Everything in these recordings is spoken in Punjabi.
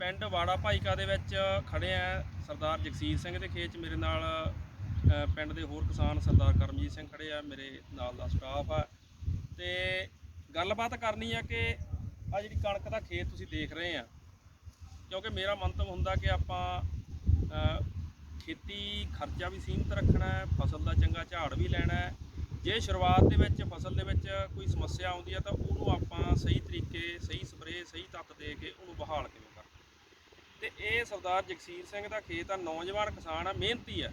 ਪਿੰਡ ਵਾੜਾ ਭਾਈਕਾ ਦੇ ਵਿੱਚ ਖੜੇ ਆ ਸਰਦਾਰ ਜਗਸੀਰ ਸਿੰਘ ਦੇ ਖੇਤ 'ਚ ਮੇਰੇ ਨਾਲ ਪਿੰਡ ਦੇ ਹੋਰ ਕਿਸਾਨ ਸਰਦਾਰ ਕਰਮਜੀਤ ਸਿੰਘ ਖੜੇ ਆ, ਮੇਰੇ ਨਾਲ ਦਾ ਸਟਾਫ ਆ। ਤੇ ਗੱਲਬਾਤ ਕਰਨੀ ਆ ਕਿ ਆ ਜਿਹੜੀ ਕਣਕ ਦਾ ਖੇਤ ਤੁਸੀਂ ਦੇਖ ਰਹੇ ਆ, ਕਿਉਂਕਿ ਮੇਰਾ ਮੰਤਵ ਹੁੰਦਾ ਕਿ ਆਪਾਂ ਖੇਤੀ ਖਰਚਾ ਵੀ ਸੀਮਿਤ ਰੱਖਣਾ ਹੈ, ਫਸਲ ਦਾ ਚੰਗਾ ਝਾੜ ਵੀ ਲੈਣਾ ਹੈ। ਜੇ ਸ਼ੁਰੂਆਤ ਦੇ ਵਿੱਚ, ਫਸਲ ਦੇ ਵਿੱਚ ਕੋਈ ਸਮੱਸਿਆ ਆਉਂਦੀ ਹੈ ਤਾਂ ਉਹਨੂੰ ਆਪਾਂ ਸਹੀ ਤਰੀਕੇ, ਸਹੀ ਸਪਰੇਅ, ਸਹੀ ਤੱਤ ਦੇ ਕੇ ਉਹਨੂੰ ਬਹਾਲ ਕਿਵੇਂ ਤੇ ਇਹ ਸਰਦਾਰ ਜਗਸੀਰ ਸਿੰਘ ਦਾ ਖੇਤ ਆ, ਨੌਜਵਾਨ ਕਿਸਾਨ ਆ, ਮਿਹਨਤੀ ਆ।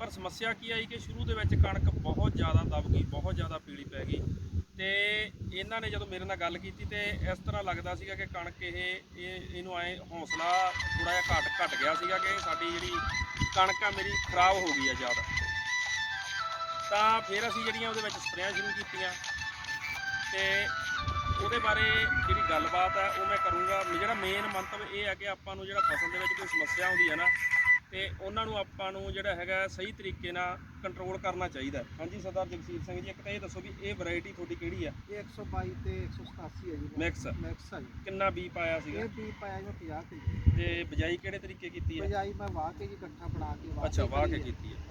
ਪਰ ਸਮੱਸਿਆ ਕੀ ਆਈ ਕਿ ਸ਼ੁਰੂ ਦੇ ਵਿੱਚ ਕਣਕ ਬਹੁਤ ਜ਼ਿਆਦਾ ਦਬ ਗਈ, ਬਹੁਤ ਜ਼ਿਆਦਾ ਪੀਲੀ ਪੈ ਗਈ। ਤੇ ਇਹਨਾਂ ਨੇ ਜਦੋਂ ਮੇਰੇ ਨਾਲ ਗੱਲ ਕੀਤੀ ਤੇ ਇਸ ਤਰ੍ਹਾਂ ਲੱਗਦਾ ਸੀਗਾ ਕਿ ਕਣਕ ਇਹ ਇਹ, ਇਹਨੂੰ ਐ ਹੌਸਲਾ ਥੋੜਾ ਜਿਹਾ ਘਟ ਘਟ ਗਿਆ ਸੀਗਾ ਕਿ ਸਾਡੀ ਜਿਹੜੀ ਕਣਕ ਆ, ਮੇਰੀ ਖਰਾਬ ਹੋ ਗਈ ਆ ਜ਼ਿਆਦਾ। ਤਾਂ ਫਿਰ ਅਸੀਂ ਜਿਹੜੀਆਂ ਉਹਦੇ ਵਿੱਚ ਸਪਰੇਆਂ ਸ਼ੁਰੂ ਕੀਤੀਆਂ। ਤੇ ਉਹਦੇ ਬਾਰੇ ਜਿਹੜੀ ਗੱਲਬਾਤ ਹੈ ਉਹ ਮੈਂ ਕਰੂੰਗਾ। ਜਿਹੜਾ ਮੇਨ ਮੰਤਵ ਇਹ ਹੈ ਕਿ ਆਪਾਂ ਨੂੰ ਜਿਹੜਾ ਫਸਲ ਦੇ ਵਿੱਚ ਕੋਈ ਸਮੱਸਿਆ ਆਉਂਦੀ ਹੈ ਨਾ ਤੇ ਉਹਨਾਂ ਨੂੰ ਆਪਾਂ ਨੂੰ ਜਿਹੜਾ ਹੈਗਾ ਸਹੀ ਤਰੀਕੇ ਨਾਲ ਕੰਟਰੋਲ ਕਰਨਾ ਚਾਹੀਦਾ। ਹਾਂਜੀ ਸਰਦਾਰ ਜਗਸੀਰ ਸਿੰਘ ਜੀ ਇੱਕ ਤਾਂ ਇਹ ਦੱਸੋ ਵੀ ਇਹ ਵੈਰਾਈਟੀ ਤੁਹਾਡੀ ਕਿਹੜੀ ਆ ਇਹ 122 ਤੇ 187 ਹੈ ਜੀ। ਮਿਕਸ ਮਿਕਸ ਹੈ ਜੀ। ਕਿੰਨਾ ਬੀ ਪਾਇਆ ਸੀਗਾ? ਇਹ ਵੀ ਪਾਇਆ ਜੀ 50 ਤੇ। ਤੇ ਬਿਜਾਈ ਕਿਹੜੇ ਤਰੀਕੇ ਕੀਤੀ ਹੈ? ਬਜਾਈ ਮੈਂ ਵਾਹ ਕੇ ਜੀ ਇਕੱਠਾ ਬਣਾ ਕੇ ਵਾਹ ਅੱਛਾ ਵਾਹ ਕੇ। ਕੀਤੀ ਹੈ। ਕੇ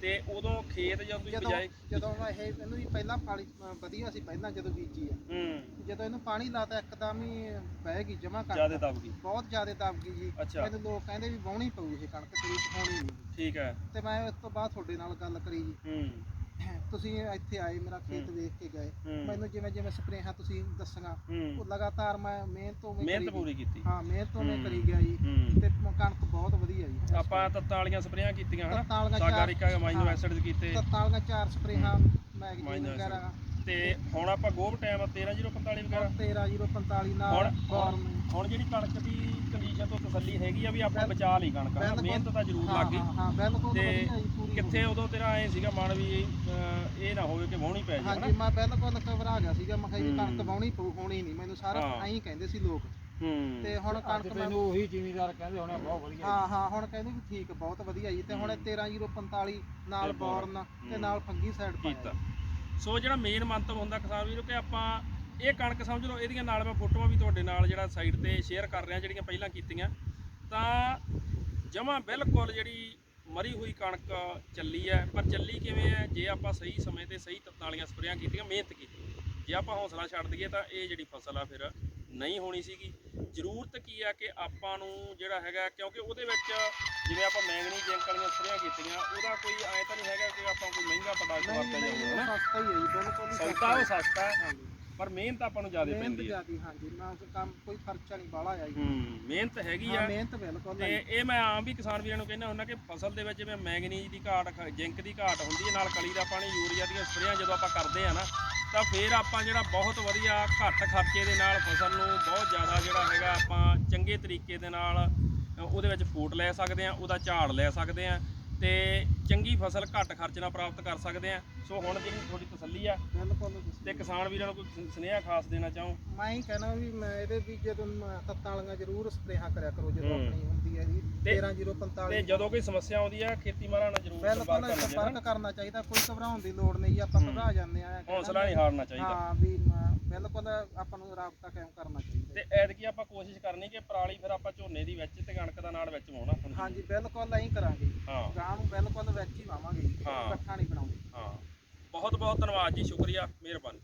ਤੇ ਉਦੋਂ ਖੇਤ ਜਦੋਂ ਤੁਸੀਂ ਜਦੋਂ ਬਿਜਾਈ ਜਦੋਂ ਮੈਂ ਇਹ ਇਹਨੂੰ ਵੀ ਪਹਿਲਾਂ ਪਾਣੀ ਅ, ਵਧੀਆ ਸੀ ਪਹਿਲਾਂ ਜਦੋਂ ਬੀਜੀ ਆ। ਹੂੰ। ਜਦੋਂ ਇਹਨੂੰ ਪਾਣੀ ਲਾਤਾ ਇੱਕਦਮ ਹੀ ਬਹਿ ਗਈ ਜਮਾ ਕਰ ਜ਼ਿਆਦਾ ਦਬ ਗਈ। ਬਹੁਤ ਜ਼ਿਆਦਾ ਦਬ ਗਈ ਜੀ। ਅੱਛਾ। ਮੈਨੂੰ ਲੋਕ ਕਹਿੰਦੇ ਵੀ ਵਾਹੁਣੀ ਪਊ ਇਹ ਕਣਕ ਤੇਰੀ ਨਹੀਂ। ਠੀਕ ਹੈ। ਤੇ ਮੈਂ ਇਸ ਤੋਂ ਬਾਅਦ ਤੁਹਾਡੇ ਨਾਲ ਗੱਲ ਕਰੀ ਜੀ। ਹੂੰ। ਤੁਸੀਂ ਇੱਥੇ ਆਏ ਮੇਰਾ ਖੇਤ। ਵੇਖ ਕੇ ਗਏ ਹੂੰ। ਮੈਨੂੰ ਜਿਵੇਂ ਜਿਵੇਂ ਸਪਰੇਹਾਂ ਤੁਸੀਂ ਦੱਸੀਆਂ ਉਹ ਹੂੰ ਲਗਾਤਾਰ ਮੈਂ ਮਿਹਨਤ ਤੋਂ ਮਿਹਨਤ ਪੂਰੀ ਕੀਤੀ। ਹਾਂ ਮਿਹਨਤ ਤੋਂ ਮੈਂ ਹੂੰ। ਕਰੀ ਗਿਆ ਜੀ। ਹੂੰ। ਤੇ ਮ- ਕਣਕ ਬਹੁਤ ਵਧੀਆ ਜੀ। ਆਪਾਂ ਤੱਤਾਂ ਵਾਲੀਆਂ ਸਪਰੇਆਂ ਕੀਤੀਆਂ ਹਨਾ? ਤੱਤਾਂ ਵਾਲੀਆਂ ਚਾਰ ਸਾਗਾਰਿਕਾ ਅਮਾਈਨੋ ਹਾਂ। ਐਸਿਡਸ ਕੀਤੇ। ਵਾਲੀਆਂ ਚਾਰ ਸਪਰੇਹਾਂ ਮੈਗਜ਼ੀਨ ਵਗੈਰਾ। ਤੇ ਹੁਣ ਆਪਾਂ ਗੋਬ ਟਾਈਮ 13045 ਵਗੈਰਾ। 13045 ਨਾਲ ਹੁਣ ਹੁਣ ਜਿਹੜੀ ਕਣਕ ਦੀ ਕੰਡੀਸ਼ਨ ਤੋਂ ਤਸੱਲੀ ਹੈਗੀ ਆ ਵੀ ਆਪਾਂ ਬਚਾ ਲਈ ਕਣਕ ਬਿਲਕੁਲ। ਮਿਹਨਤ ਤਾਂ ਜ਼ਰੂਰ ਲੱਗ ਗਈ। ਹਾਂ, ਹਾਂ ਬਿਲਕੁਲ ਤੇ ਵਧੀਆ ਜੀ ਪੂਰੀ ਕਿੱਥੇ ਉਦੋਂ ਤੇਰਾ ਐ ਸੀਗਾ ਮਨ ਵੀ ਅਹ, ਇਹ ਨਾ ਹੋਵੇ ਕਿ ਵਾਹੁਣੀ ਪੈ ਜਾਏ ਹਾਂਜੀ ਹਨਾ? ਮੈਂ ਬਿਲਕੁਲ ਘਬਰਾ ਗਿਆ ਸੀਗਾ। ਮੈਂ ਕਿਹਾ ਜੀ। ਕਣਕ ਵਾਉਣੀ ਪਊ ਹੋਣੀ ਨਹੀਂ। ਮੈਨੂੰ ਸਾਰਾ ਹਾਂ। ਐਂ ਕਹਿੰਦੇ ਸੀ ਲੋਕ। ਹੂੰ। ਤੇ ਹੁਣ ਕਣਕ ਮੈਂ ਉਹੀ ਜ਼ਿਮੀਦਾਰ ਕਹਿੰਦੇ ਹੋਣੇ ਬਹੁਤ ਵਧੀਆ। ਹਾਂ ਹਾਂ ਹੁਣ ਕਹਿੰਦੇ ਵੀ ਠੀਕ ਬਹੁਤ ਵਧੀਆ ਜੀ। ਤੇ ਹੁਣ ਇਹ ਹੂੰ। 13045 ਨਾਲ ਬੋਰਨ। ਤੇ। ਨਾਲ ਫੰਗੀ ਸਾਈਡ ਕੀਤਾ। ਸੋ ਜਿਹੜਾ ਮੇਨ ਮੰਤਵ ਹੁੰਦਾ ਕਿਸਾਨ ਵੀਰੋ ਕਿ ਆਪਾਂ ਇਹ ਕਣਕ ਸਮਝ ਲਓ, ਇਹਦੀਆਂ ਨਾਲ ਮੈਂ ਫੋਟੋਆਂ ਵੀ ਤੁਹਾਡੇ ਨਾਲ ਜਿਹੜਾ ਸਾਈਡ ਤੇ ਸ਼ੇਅਰ ਕਰ ਰਿਹਾ, ਜਿਹੜੀਆਂ ਪਹਿਲਾਂ ਕੀਤੀਆਂ। ਤਾਂ ਜਮਾ ਬਿਲਕੁਲ ਜਿਹੜੀ ਮਰੀ ਹੋਈ ਕਣਕ ਚੱਲੀ ਹੈ, ਪਰ ਚੱਲੀ ਕਿਵੇਂ ਹੈ? ਜੇ ਆਪਾਂ ਸਹੀ ਸਮੇਂ ਤੇ ਸਹੀ ਤੱਤਾਂ ਵਾਲੀਆਂ ਸਪਰੇਆਂ ਕੀਤੀਆਂ, ਮਿਹਨਤ ਕੀਤੀ। ਜੇ ਆਪਾਂ ਹੌਸਲਾ ਛੱਡ ਦਈਏ ਤਾਂ ਇਹ ਜਿਹੜੀ ਫਸਲ ਆ ਫਿਰ ਨਹੀਂ ਹੋਣੀ ਸੀਗੀ। ਜ਼ਰੂਰਤ ਕੀ ਆ ਕਿ ਆਪਾਂ ਨੂੰ ਜਿਹੜਾ ਹੈਗਾ, ਕਿਉਂਕਿ ਉਹਦੇ ਵਿੱਚ ਜਿਵੇਂ ਆਪਾਂ ਮੈਂਗਨੀ ਜਿੰਕ ਸਪਰੇਆਂ ਕੀਤੀਆਂ ਉਹਦਾ ਕੋਈ ਐਂ ਤਾਂ ਨਹੀਂ ਹੈਗਾ ਕਿ ਆਪਾਂ ਕੋਈ ਮਹਿੰਗਾ ਪ੍ਰੋਡਕਟ ਵਰਤਿਆ ਜਾਊਗਾ ਹਨਾ? ਸਸਤਾ ਹੀ ਹੈ ਜੀ ਬਿਲਕੁਲ ਹੀ ਸਸਤਾ ਉਹ ਸਸਤਾ ਹੈ, ਹਾਂਜੀ। ਪਰ ਮਿਹਨਤ ਆਪਾਂ ਨੂੰ ਜ਼ਿਆਦਾ ਮਿਹਨਤ ਪੈਂਦੀ ਹੈ। ਜ਼ਿਆਦੀ ਹਾਂਜੀ। ਨਾ ਕੋਈ ਕੰਮ ਕੋਈ ਖਰਚਾ ਨਹੀਂ ਬਾਹਲਾ ਆਇਆ ਜੀ। ਹੂੰ ਮਿਹਨਤ ਹੈਗੀ ਹਾਂ ਆ। ਮਿਹਨਤ ਬਿਲਕੁਲ ਤੇ ਹੈ ਇਹ ਮੈਂ ਆਮ ਵੀ ਕਿਸਾਨ ਵੀਰਾਂ ਨੂੰ ਕਹਿੰਦਾ ਹੁੰਦਾ ਕਿ ਫਸਲ ਦੇ ਵਿੱਚ ਜਿਵੇਂ ਮੈਂਗਨੀਜ਼ ਦੀ ਘਾਟ ਖ- ਜ਼ਿੰਕ ਦੀ ਘਾਟ ਹੁੰਦੀ ਹੈ ਨਾਲ ਕਲੀ ਦਾ ਪਾਣੀ ਯੂਰੀਆ ਦੀਆਂ ਸਪਰੇਆਂ ਜਦੋਂ ਆਪਾਂ ਕਰਦੇ ਆ ਨਾ ਤਾਂ ਫਿਰ ਆਪਾਂ ਜਿਹੜਾ ਬਹੁਤ ਵਧੀਆ ਘੱਟ ਖਰਚੇ ਦੇ ਨਾਲ ਫਸਲ ਨੂੰ ਬਹੁਤ ਜ਼ਿਆਦਾ ਜਿਹੜਾ ਹੈਗਾ ਆਪਾਂ ਚੰਗੇ ਤਰੀਕੇ ਦੇ ਨਾਲ ਉਹਦੇ ਵਿੱਚ ਫੂਟ ਲੈ ਸਕਦੇ ਆ ਉਹਦਾ ਝਾੜ ਲੈ ਸਕਦੇ ਆ ਤੇ ਚੰਗੀ ਫਸਲ ਘੱਟ ਖਰਚ ਨਾਲ ਪ੍ਰਾਪਤ ਕਰ ਸਕਦੇ ਆ ਸੋ ਹੁਣ ਜਿਹੜੀ ਤੁਹਾਡੀ ਤਸੱਲੀ ਆ ਬਿਲਕੁਲ ਤੇ ਕਿਸਾਨ ਵੀਰਾਂ ਨੂੰ ਕੋਈ ਸੁਨੇਹਾ ਖਾਸ ਦੇਣਾ ਚਾਹੋ? ਮੈਂ ਹੀ ਕਹਿਣਾ ਵੀ ਮੈਂ ਇਹਦੇ ਵੀ ਜਦੋਂ ਤੱਤਾਂ ਵਾਲੀਆਂ ਜ਼ਰੂਰ ਸਪਰੇਹਾਂ ਕਰਿਆ ਕਰੋ ਜਦੋਂ। ਆਪਣੀ ਹੁੰਦੀ ਹੈ ਜੀ। ਤੇ- 13045 ਤੇ ਜਦੋਂ ਕੋਈ ਸਮੱਸਿਆ ਆਉਂਦੀ ਆ ਖੇਤੀ ਮਾਰਾ ਨਾਲ ਜ਼ਰੂਰ ਸੰਪਰਕ ਬਿਲਕੁਲ ਕਰਨਾ ਚਾਹੀਦਾ ਸੰਪਰਕ ਕਰਨਾ ਚਾਹੀਦਾ ਕੋਈ ਘਬਰਾਉਣ ਦੀ ਲੋੜ ਨਹੀਂ ਆਪਾਂ। ਘਬਰਾ ਜਾਂਦੇ ਆ ਹੌਸਲਾ ਨਹੀਂ ਹਾਰਨਾ ਚਾਹੀਦਾ। ਹਾਂ ਵੀ ਆਪਾਂ ਨੂੰ ਰਾਬਤਾ ਕਾਇਮ ਕਰਨਾ ਚਾਹੀਦਾ ਤੇ ਐਤਕੀ ਆਪਾਂ ਕੋਸ਼ਿਸ਼ ਕਰਨੀ ਕਿ ਪਰਾਲੀ ਫਿਰ ਆਪਾਂ ਝੋਨੇ ਦੀ ਵਿੱਚ ਤੇ ਕਣਕ ਦਾ ਨਾਲ ਵਿੱਚ ਵਾਉਣਾ ਆਪਾਂ ਨੂੰ। ਹਾਂਜੀ ਬਿਲਕੁਲ ਐਂ ਕਰਾਂਗੇ। ਹਾਂ ਗਾਂ ਨੂੰ ਬਿਲਕੁਲ ਵਿੱਚ ਹੀ ਵਾਵਾਂਗੇ ਹਾਂ। ਇਕੱਠਾ ਨਹੀਂ ਬਣਾਉਂਦੇ ਹਾਂ ਬਹੁਤ ਬਹੁਤ ਧੰਨਵਾਦ ਜੀ ਸ਼ੁਕਰੀਆ ਮਿਹਰਬਾਨੀ